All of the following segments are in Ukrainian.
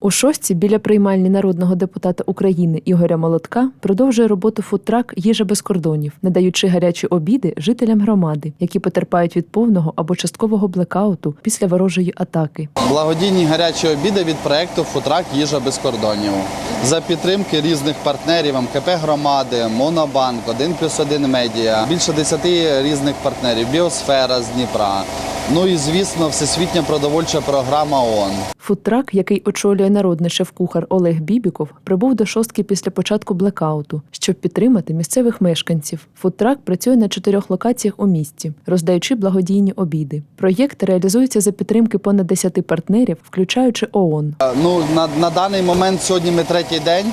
У шостці біля приймальні народного депутата України Ігоря Молотка продовжує роботу фудтрак Їжа без кордонів, надаючи гарячі обіди жителям громади, які потерпають від повного або часткового блекауту після ворожої атаки. Благодійні гарячі обіди від проекту Футрак Їжа без кордонів за підтримки різних партнерів МКП громади, Монобанк, 1 плюс 1 медіа, більше 10 різних партнерів, Біосфера з Дніпра. Ну і звісно, всесвітня продовольча програма ООН. Фудтрак, який очолює народний шеф-кухар Олег Бібіков, прибув до шостки після початку блекауту, щоб підтримати місцевих мешканців. Фудтрак працює на чотирьох локаціях у місті, роздаючи благодійні обіди. Проєкт реалізується за підтримки понад 10 партнерів, включаючи ООН. Е, Ну на, на даний момент сьогодні ми третій день.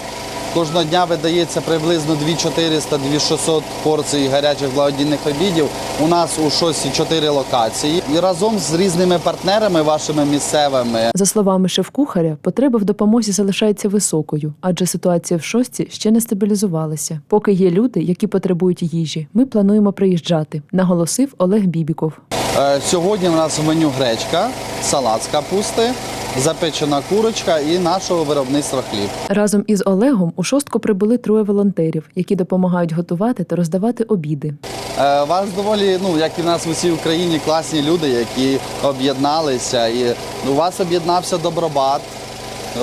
Кожного дня видається приблизно 2400 2600 порцій гарячих благодійних обідів. У нас у шості чотири локації. І разом з різними партнерами вашими місцевими За словами шеф-кухаря, потреба в допомозі залишається високою, адже ситуація в шостці ще не стабілізувалася. Поки є люди, які потребують їжі, ми плануємо приїжджати, наголосив Олег Бібіков. Е, Сьогодні у нас в меню гречка, салат з капусти, запечена курочка і нашого виробництва хліб. Разом із Олегом у шостку прибули троє волонтерів, які допомагають готувати та роздавати обіди. Е, Вас доволі, ну як і в нас в усій Україні, класні люди, які об'єдналися. І у вас об'єднався Добробат.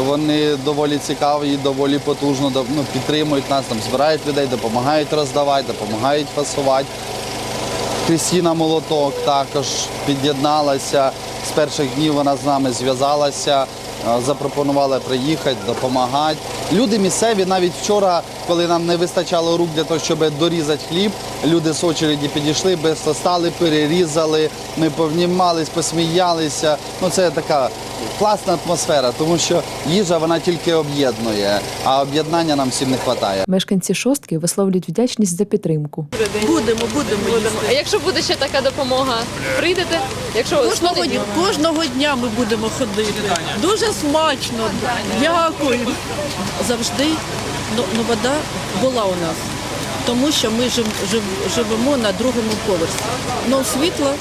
Вони доволі цікаві і доволі потужно ну, підтримують нас, там збирають людей, допомагають роздавати, допомагають фасувати. Крістіна Молоток також під'єдналася. З перших днів вона з нами зв'язалася, запропонувала приїхати, допомагати. Люди місцеві навіть вчора, коли нам не вистачало рук для того, щоб дорізати хліб, люди з очереді підійшли, без стали, перерізали. Ми повнімались, посміялися. Ну це така класна атмосфера, тому що їжа вона тільки об'єднує, а об'єднання нам всім не вистачає. Мешканці шостки висловлюють вдячність за підтримку. Будемо, будемо їсти. А якщо буде ще така допомога, прийдете? Якщо Кожного, дня, кожного дня ми будемо ходити. Дуже смачно. Дякую. Завжди ну, вода була у нас, тому що ми жив, жив, живемо на другому поверсі. Ну світла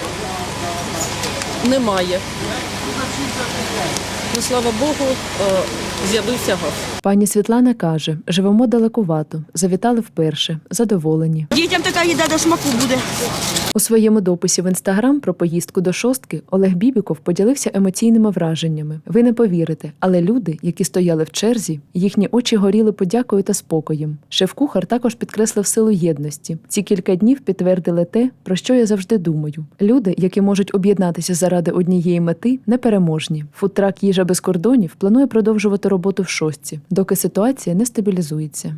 немає. Ну, слава Богу, е, з'явився газ. Пані Світлана каже: живемо далекувато, завітали вперше, задоволені. Дітям така їда до смаку буде. У своєму дописі в інстаграм про поїздку до шостки Олег Бібіков поділився емоційними враженнями. Ви не повірите, але люди, які стояли в черзі, їхні очі горіли подякою та спокоєм. Шеф-кухар також підкреслив силу єдності. Ці кілька днів підтвердили те, про що я завжди думаю. Люди, які можуть об'єднатися заради однієї мети, непереможні. Фудтрак їжа без кордонів планує продовжувати роботу в шостці, доки ситуація не стабілізується.